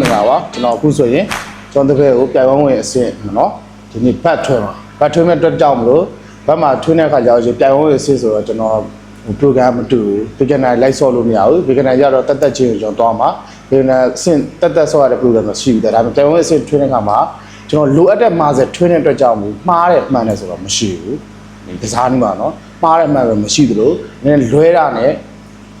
မင်္ဂလာပါကျွန်တော်အခုဆိုရင်ကျွန်တော်တပည့်ကိုပြိုင်ဝန်းဝင်အဆင့်နော်ဒီနေ့ဘတ်ထွဲပါဘတ်ထွဲမဲ့အတွက်ကြောင့်မလို့ဘတ်မှာထွေးတဲ့အခါကျတော့ပြိုင်ဝန်းဝင်အဆင့်ဆိုတော့ကျွန်တော် program မတူဘူး beginner လိုက်ဆော့လို့မရဘူး beginner ရတော့တက်တက်ချင်းကိုကျွန်တော်တောင်းပါ beginner အဆင့်တက်တက်ဆော့ရတဲ့ program မရှိဘူးဒါပေမဲ့ပြိုင်ဝန်းအဆင့်ထွေးတဲ့အခါမှာကျွန်တော်လိုအပ်တဲ့မာစက်ထွေးတဲ့အတွက်ကြောင့်မှားတဲ့မှန်တယ်ဆိုတော့မရှိဘူးဒီစားနေမှာနော်မှားတဲ့မှန်ပဲမရှိသလိုနည်းလွဲတာနဲ့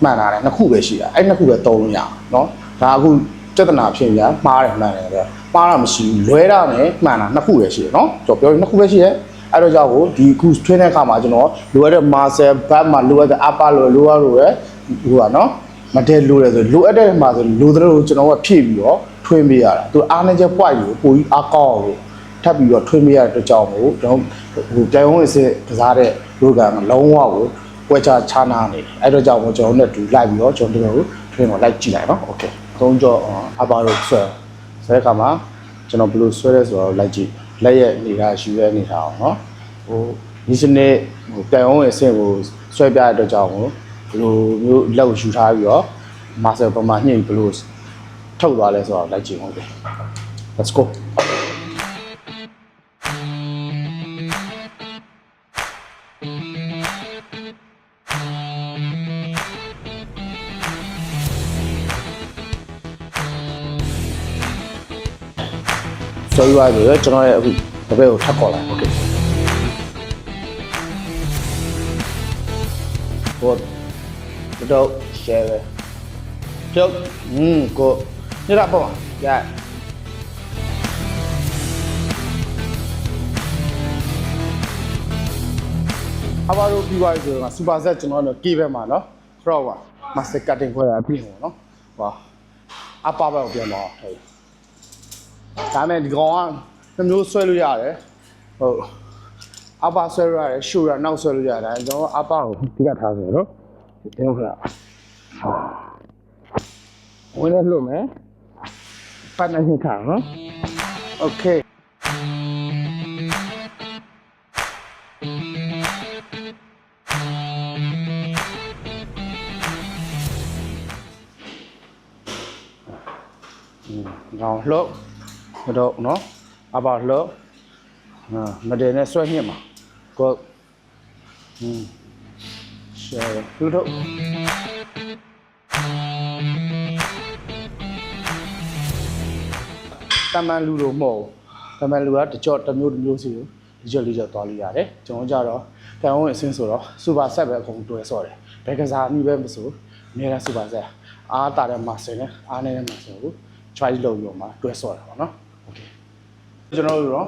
မှန်တာလည်းနှစ်ခုပဲရှိတာအဲ့နှစ်ခုပဲသုံးလို့ရအောင်နော်ဒါအခု ပြဿနာဖြစ်ညာမှားတယ်မှန်တယ်ဆိုတော့မှားတာမရှိဘူးလွဲတာနဲ့မှန်တာနှစ်ခုပဲရှိတယ်เนาะကျွန်တော်ပြောရင်နှစ်ခုပဲရှိတယ်အဲ့တော့ကြောင့်ကိုဒီအခု train တဲ့အခါမှာကျွန်တော်လိုအပ်တဲ့ muscle back မှာလိုအပ်တဲ့ upper လိုလိုရလိုရဟိုကเนาะမတဲလိုတယ်ဆိုလိုအပ်တဲ့မှာဆိုလိုတဲ့လိုကျွန်တော်ကဖြည့်ပြီးတော့ထွင်းပေးရတာသူအားနေချက် point ကိုပိုပြီးအားကောင်းအောင်ထပ်ပြီးတော့ထွင်းပေးရတဲ့အတွက်ကြောင့်မို့ကျွန်တော်ဟိုပြိုင်ဝန်းစစ်ကစားတဲ့ program ကလုံးဝကို ပွဲချချာနာနေတယ်အဲ့တော့ကြောင့်မို့ကျွန်တော်တို့နဲ့တူလိုက်ပြီးတော့ကျွန်တော်တို့ထွင်းကိုလိုက်ကြည့်လိုက်နော်โอเค သုံးကြောအပါတော့ဆွဲဆွဲခါမှာကျွန်တော်ဘယ်လိုဆွဲလဲဆိုတော့လိုက်ကြည့်လက်ရဲ့အနေကယူရဲနေတာအောင်နော်ဟိုဒီစနေ့ဟိုတိုင်အောင်ရဲ့အဆင့်ကိုဆွဲပြတဲ့အတွက်ကြောင့်မို့ဘယ်လိုမျိုးလက်ကိုယူထားပြီးတော့မာဆယ်ပမာညှိဘယ်လိုထုတ်သွားလဲဆိုတော့လိုက်ကြည့်အောင်ပဲ let's go ဆွဲရွားပြီးတော့ကျွန်တော်ရဲ့အခုတပည့်ကိုထပ်ခေါ်လိုက်โอเคဟိုတော့ share ပြုတ်อืมကိုညရပေါ့ရအဘာလို့ပြီးသွားပြီဆိုတော့စူပါဆက်ကျွန်တော်တို့ကေးဘက်မှာเนาะခရော့ပါမစကတ်တင်ခွဲရအပြင်ပေါ့เนาะဟောအပဘက်ကိုပြန်တော့ဟဲ့ ဒါမဲ့ဒီကောင်ကနှမျိုးဆွဲလို့ရတယ်ဟုတ်အပါဆွဲလို့ရတယ်ရှူရနောက်ဆွဲလို့ရတယ်ကျွန်တော်အပါကိုဒီကထားဆိုတော့တင်းခါဝင်ရလို့မယ်ပတ်နေခါနော်โอเคငေါလှုပ် မတော့နော်အပါလှုပ်ဟာမတယ်နဲ့ဆွဲညစ်မှာကိုဟင်းရှယ်လှုပ်တမန်လူလိုမဟုတ်ဘူးတမန်လူကတကြော့တစ်မျိုးတစ်မျိုးစီကိုဒီကြော့လေးကြော့သွားလို့ရတယ်ကျွန်တော်ကြတော့တန်ဝန်အစင်းဆိုတော့စူပါဆက်ပဲအကုန်တွဲဆော့တယ်ဘယ်ကစားနည်းပဲမဆိုအများကစူပါဆက်အားတာတဲ့မာဆယ်နဲ့အားနေတဲ့မာဆယ်ကို try လုပ်ပြီးတော့မှတွဲဆော့တာပေါ့နော် okay ကျွန်တော်တို့တော့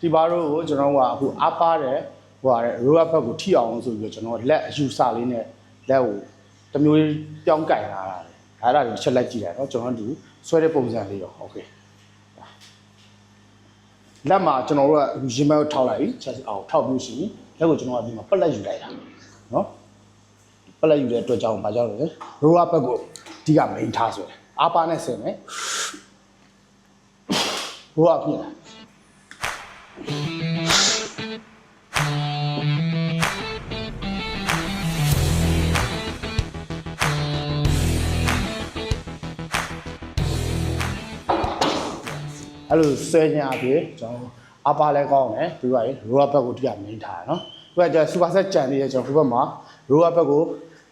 ဒီဘာတို့ကိုကျွန်တော်ကအခုအားပါတဲ့ဟိုဟာတဲ့ row up ဘက်ကိုထိအောင်ဆိုပြီးတော့ကျွန်တော်လက်အယူဆလေးနဲ့လက်ကိုတစ်မျိုးပြောင်းကြိုင်လာတာလေအဲ့ဒါကိုချက်လိုက်ကြည့်လိုက်เนาะကျွန်တော်တို့ဆွဲတဲ့ပုံစံလေးတော့ okay လက်မှာကျွန်တော်တို့ကရင်မဲကိုထောက်လိုက်ပြီချက်အောင်ထောက်ပြီးရှိရင်လက်ကိုကျွန်တော်ကဒီမှာပက်လက်ယူလိုက်တာနော်ပက်လက်ယူတဲ့အတွက်ကြောင့်ဘာကြောင့်လဲရိုးအဘက်ကိုဒီကမိန်ထားဆိုတယ်အာပါနဲ့ဆင်မယ်ရိုးအပြင် အဲ့လိုဆွဲခြင်းအပြင်ကျွန်တော်အပါလဲကောင်းတယ်ပြီးပါရင်ရိုးအဘက်ကိုဒီကမိန်ထားနော်သူကကျစူပါဆက်ကြံနေရကျွန်တော်ဟိုဘက်မှာရိုးအဘက်ကို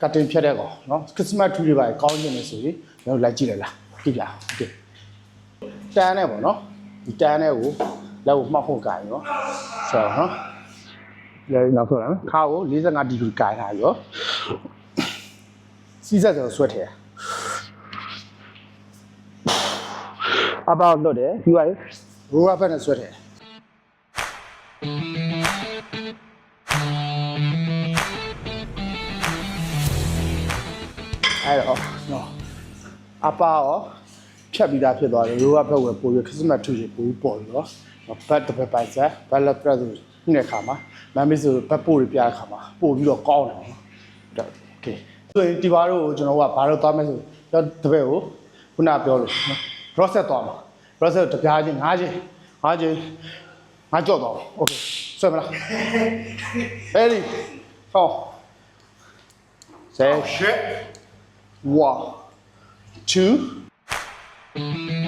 ကတ်တင်ဖြတ်တဲ့ကောင်နော်ခရစ်မတ်ထူတွေပါကောင်းနေတယ်ဆိုရင်ကျွန်တော်လိုက်ကြည့်လိုက်လားကြည့်ပြโอเคတန်းနဲ့ပေါ့နော်ဒီတန်းနဲ့ကို လက်ကိုမှောက်ဖို့ကြိုင်ရောဆိုတော့နော်လဲနောက်ဆိုတော့ခါကို45ဒီဂရီကြိုင်ထားရောစီးဆက်ဆိုဆွဲထည့်အပေါလွတ်တယ်ပြီးပါရိုးရဖက်နဲ့ဆွဲထည့်အဲ့တော့နော်အပါရောဖြတ်ပြီးသားဖြစ်သွားတယ်ရိုးရဖက်ဝယ်ပို့ပြီးခရစ်မတ်ထူချေပို့ပြီးပေါ်ပြီးတော့ ဘတ်တစ်ဖက်ပိုင်စားဘတ်လက်ပြတ်သူနဲ့ခါမှာမမ်မစ်ဆိုဘတ်ပို့တွေပြတဲ့ခါမှာပို့ပြီးတော့ကောင်းတယ်ဟုတ်โอเคဆိုရင်ဒီဘာတို့ကိုကျွန်တော်ကဘာလို့သွားမယ်ဆိုတော့တပည့်ကိုခုနပြောလို့နော် process သွားမှာ process တပြားချင်း၅ချင်း၅ချင်းငါကြောက်တော့โอเคဆွဲမလားအဲ့ဒီဟောဆယ် shit 1 2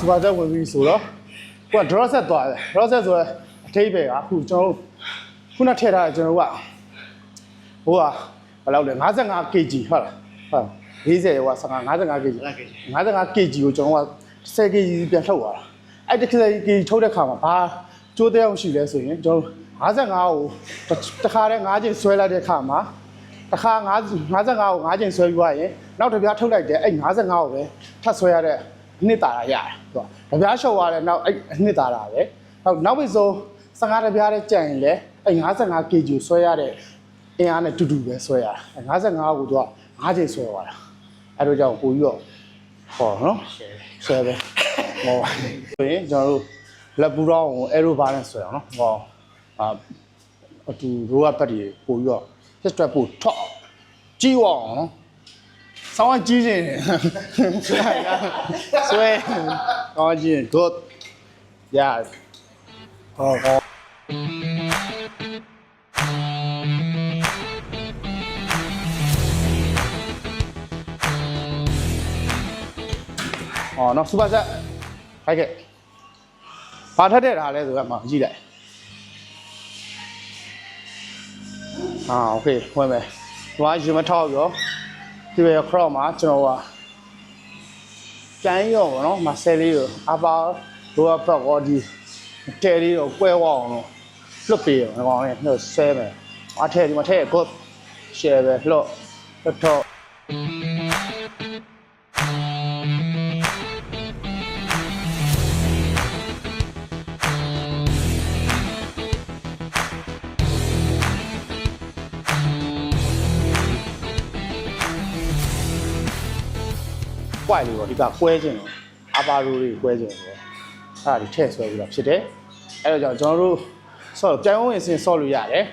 စူပါချက်ဝင်ပြီဆိုတော့ကိုက draw set သွားတယ် draw set ဆိုတော့အထိပ္ပယ်ကအခုကျွန်တော်တို့ခုနထည့်ထားတဲ့ကျွန်တော်တို့ကဟိုကဘယ်လောက်လဲ 55 kg ဟုတ်လားဟုတ်40ရော55 55 kg 55 kg ကိုကျွန်တော်က 10 kg ပြန်ထုတ်သွားတာအဲ့ဒီ 10 kg ထုတ်တဲ့ခါမှာဘာကျိုးတဲ့အောင်ရှိလဲဆိုရင်ကျွန်တော်55ကိုတစ်ခါတည်း5ချိန်ဆွဲလိုက်တဲ့ခါမှာတစ်ခါ5 55ကို5ချိန်ဆွဲပြီးသွားရင်နောက်တစ်ပြားထုတ်လိုက်တယ်အဲ့55ကိုပဲထပ်ဆွဲရတဲ့ နှစ်တာရရတယ်သူကတစ်ပြားလျှော့သွားတယ်နောက်အဲ့နှစ်တာတာပဲနောက်နောက်ပြီးဆို55တစ်ပြားတည်းကြံရင်လည်းအဲ့55 kg ကိုဆွဲရတဲ့အင်အားနဲ့တူတူပဲဆွဲရတာအဲ့55ကိုသူက5ချိန်ဆွဲသွားတာအဲ့တော့ကြောင့်ပို့ပြီးတော့ဟောနော်ဆွဲပဲဟောဆိုရင်ကျွန်တော်တို့လက်ပူတော့ကို arrow bar နဲ့ဆွဲအောင်နော်ဟောအာအတူ row up တွေပို့ပြီးတော့ hit strap ပို့ထော့ကြီးဝအောင်နော် ဆောင်းကြီးနေတယ်ဆွဲရဆွဲကောင်းကြီး good yes ဟောဟောอ๋อเนาะซูเปอร์เซตခိုက်ခဲ့ဘာထက်တဲ့ထားလဲဆိုတော့မှကြည့်လိုက်อ่าโอเคဝင်မယ်ဒီမှာရင်မထောက်ရော ဒီဘက် crop မှာကျွန်တော်ကကျန်းရောဗောနော်မဆယ်လေးရောအပါလိုအပ်ပတ်ကောဒီတဲလေးတော့ကွဲဝအောင်လို့လွတ်ပေးရောငကောင်လေးနှုတ်ဆဲမယ်အထက်ဒီမှာထည့် good share ပဲလှော့လှော့ ပွိုက်လေးပေါ့ဒီကကွဲခြင်းလို့အပါရိုးတွေကွဲခြင်းဆိုတော့အဲ့ဒါတွေထည့်ဆွဲပြီးတော့ဖြစ်တယ်အဲ့တော့ကြောင့်ကျွန်တော်တို့ဆော့ကြိုင်ဝင်းအစင်ဆော့လို့ရတယ်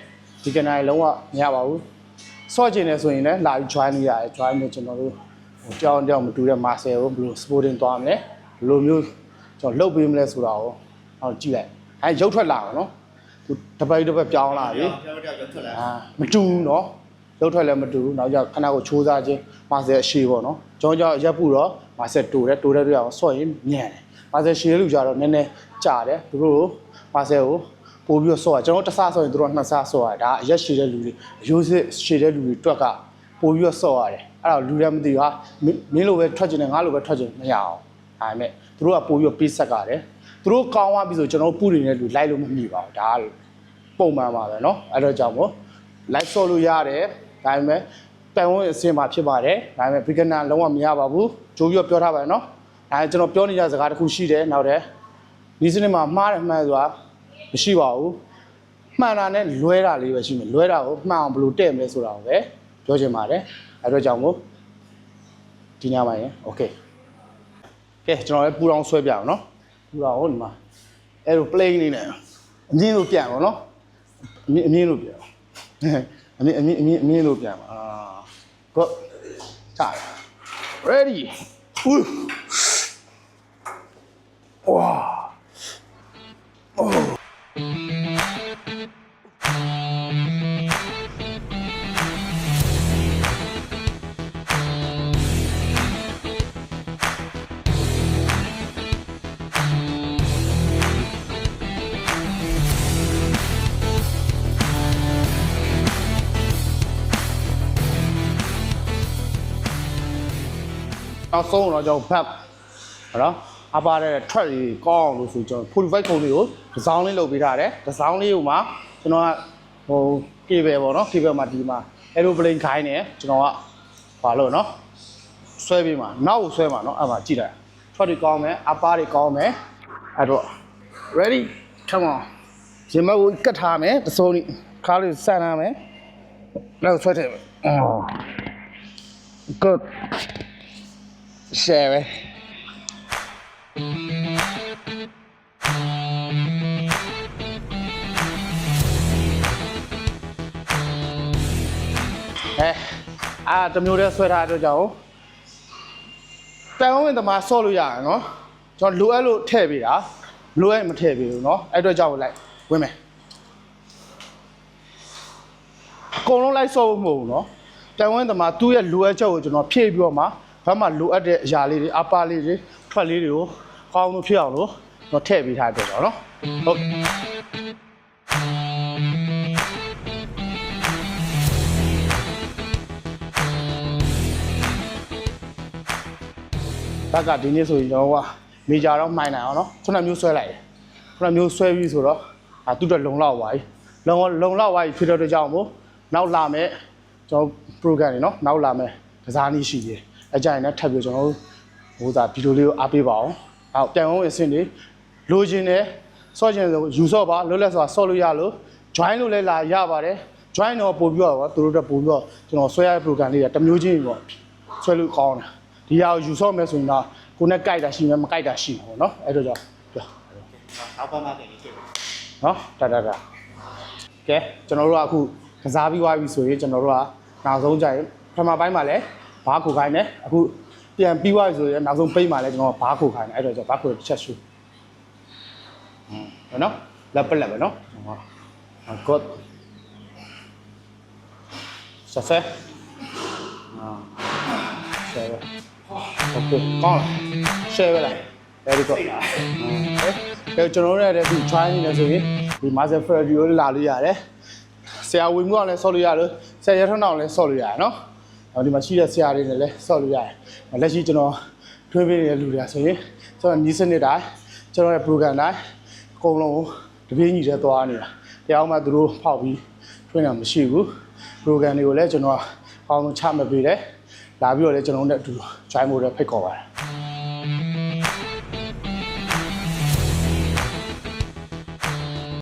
ဒီကနေ့လုံးဝမရပါဘူးဆော့ခြင်းနဲ့ဆိုရင်လည်းလာပြီး join လို့ရတယ် join လို့ကျွန်တော်တို့ဟိုကြောင်းကြောင်းမတူတဲ့ master ကိုဘယ်လို sporting သွားမလဲဘယ်လိုမျိုးကျွန်တော်လှုပ်ပေးမလဲဆိုတာကိုအောင်ကြည့်လိုက်အဲရုပ်ထွက်လာအောင်နော်သူတစ်ပတ်တစ်ပတ်ပြောင်းလာပြီပြောင်းတော့ပြောထွက်လာအာမတူဘူးเนาะရုပ်ထွက်လည်းမတူဘူးနောက်ကျခဏကိုချိုးစားခြင်းမာဆယ်အရှိပေါ့เนาะကျွန်တော်ကြောင့်ရက်ပူတော့မာဆယ်တူတယ်တူတဲ့တွေ့အောင်ဆော့ရင်ညံ့တယ်မာဆယ်ရှည်တဲ့လူကြတော့နည်းနည်းကြာတယ်သူတို့မာဆယ်ကိုပို့ပြီးတော့ဆော့ရကျွန်တော်တစ်ဆဆော့ရင်သူတို့နှစ်ဆဆော့ရဒါအရက်ရှည်တဲ့လူတွေအယိုးစစ်ရှည်တဲ့လူတွေတွက်ကပို့ပြီးတော့ဆော့ရတယ်အဲ့တော့လူလည်းမသိဘူးဟာမင်းလိုပဲထွက်ကျင်တယ်ငါလိုပဲထွက်ကျင်မရအောင်ဒါပေမဲ့သူတို့ကပို့ပြီးတော့ပေးဆက်ကြတယ်သူတို့ကောင်းသွားပြီဆိုကျွန်တော်ပူနေတဲ့လူလိုက်လို့မမိပါဘူးဒါက ပုံမှန်ပါပဲเนาะအဲ့တော့ကြောင့်မို့ live ဆော့လို့ရတယ် ဒါပေမဲ့ပန်ဝင်အစင်မှာဖြစ်ပါတယ်ဒါပေမဲ့ beginner လုံးဝမရပါဘူးဂျိုးပြီးတော့ပြောထားပါတယ်နော်ဒါကျွန်တော်ပြောနေကြစကားတစ်ခုရှိတယ်နောက်တဲ့ဒီစနစ်မှာမှားတယ်မှန်ဆိုတာမရှိပါဘူးမှန်တာနဲ့လွဲတာလေးပဲရှိမယ်လွဲတာကိုမှန်အောင်ဘယ်လိုတဲ့မလဲဆိုတာကိုပဲပြောချင်ပါတယ်အဲတော့ကြောင့်မို့ဒီညမှာရင် okay ကဲကျွန်တော်လည်းပူတောင်ဆွဲပြအောင်နော်ပူတောင်ဟိုဒီမှာ aeroplane နေနဲ့အမြင်လိုပြန်ပါနော်အမြင်လိုပြန် အမြင့်အမြင့်အမြင့်အမြင့်လို့ပြန်ပါအာ good ချာ ready ဦးဝါ နောက်ဆုံးတော့ကျွန်တော်ဘတ်ဟုတ်နော်အပါတဲ့ track ကြီးကောင်းအောင်လို့ဆိုကျွန်တော်45ခုလေးကိုဒီဇောင်းလေးလုပ်ပေးထားတယ်ဒီဇောင်းလေးကိုမှကျွန်တော်ကဟို cable ပေါ့နော် cable မှာဒီမှာ aeroplane ခိုင်းနေကျွန်တော်ကဘာလို့နော်ဆွဲပေးမှာနောက်ကိုဆွဲမှာနော်အဲ့မှာကြည့်လိုက် track တွေကောင်းမယ်အပါတွေကောင်းမယ်အဲ့တော့ ready come on ရင်မကိုကတ်ထားမယ်တစုံခါလေးဆန်ထားမယ်နောက်ဆွဲထည့်မယ်အော် good share ပဲအဲအာတစ်မျိုးတည်းဆွဲထားတဲ့အတွက်ကြောင့်တန်ဝင်းသမားဆော့လို့ရရနော်ကျွန်တော်လိုအပ်လို့ထည့်ပေးတာလိုအပ်ရင်မထည့်ပေးဘူးနော်အဲ့အတွက်ကြောင့်လိုက်ဝင်မယ်အကုန်လုံးလိုက်ဆော့ဖို့မဟုတ်ဘူးနော်တန်ဝင်းသမားသူ့ရဲ့လိုအပ်ချက်ကိုကျွန်တော်ဖြည့်ပြီးတော့မှ ဘက်မှာလိုအပ်တဲ့အရာလေးတွေအပါလေးတွေထွက်လေးတွေကိုကောင်းလို့ဖြစ်အောင်လို့တော့ထည့်ပေးထားတဲ့တော့နော်ဟုတ်ဘက်ကဒီနေ့ဆိုရင်ကျွန်တော်ကမေဂျာတော့မှိုင်းနိုင်အောင်နော်ခုနမျိုးဆွဲလိုက်တယ်ခုနမျိုးဆွဲပြီးဆိုတော့အာသူ့အတွက်လုံလောက်သွားပြီလုံလုံလောက်သွားပြီဖြစ်တဲ့အတွက်ကြောင့်မို့နောက်လာမဲ့ကျွန်တော် program တွေနော်နောက်လာမဲ့ကစားနည်းရှိတယ် အကြိုင်နဲ့ထပ်ပြီးကျွန်တော်တို့ဟိုသာဗီဒီယိုလေးကိုအားပေးပါအောင်အော်ပြန်အောင်အဆင့်တွေလိုချင်တယ်ဆော့ချင်တယ်ယူဆော့ပါလွတ်လပ်စွာဆော့လို့ရလို့ join လို့လည်းလာရပါတယ် join တော့ပို့ပြီးတော့သူတို့တက်ပို့ပြီးတော့ကျွန်တော်ဆွဲရတဲ့ program လေးကတစ်မျိုးချင်းပေါ့ဆွဲလို့ကောင်းတယ်ဒီဟာကိုယူဆော့မယ်ဆိုရင်တော့ကိုယ်နဲ့ကြိုက်တာရှိမယ်မကြိုက်တာရှိမှာပေါ့နော်အဲ့တော့ကြောင့်ပြောနောက်ပတ်မှတင်နေဖြစ်တယ်နော်တတတကဲကျွန်တော်တို့ကအခုကစားပြီးသွားပြီဆိုရင်ကျွန်တော်တို့ကနောက်ဆုံးကြရင်ပထမပိုင်းမှာလည်း ဘားခုခိုင်းတယ်အခုပြန်ပြီးသွားဆိုရင်နောက်ဆုံးပိတ်မှလည်းကျွန်တော်ဘားခုခိုင်းတယ်အဲ့တော့ကျွန်တော်ဘားခုတစ်ချက်ရှုဟမ်နော်လက်ပလက်ပဲနော်ဟုတ်ကော့ဆဖဲအာဆဲပဲဟုတ်ကဲ့ကောင်းလားဆဲပဲလားအဲဒီကော့ဟဲ့ကျွန်တော်တို့လည်းဒီ try နေလဲဆိုရင်ဒီ master ferry ကိုလာလို့ရတယ်ဆရာဝီမှုအောင်လဲဆော့လို့ရလို့ဆရာရထွန်းအောင်လဲဆော့လို့ရတယ်နော် ဟောဒီမှာရှိတဲ့ဆရာတွေနဲ့လည်းဆော့လို့ရတယ်လက်ရှိကျွန်တော်ထွေးပေးနေတဲ့လူတွေဆိုရင်ကျွန်တော်နီးစနစ်တိုင်းကျွန်တော်ရဲ့ program တိုင်းအကုန်လုံးတပြေးညီတဲ့သွားနေတာတရားမှသူတို့ဖောက်ပြီးထွေးတာမရှိဘူး program တွေကိုလည်းကျွန်တော်အအောင်ချမပေးတယ်လာပြီးတော့လည်းကျွန်တော်တို့နဲ့အတူ join ဖို့လည်းဖိတ်ခေါ်ပါတယ်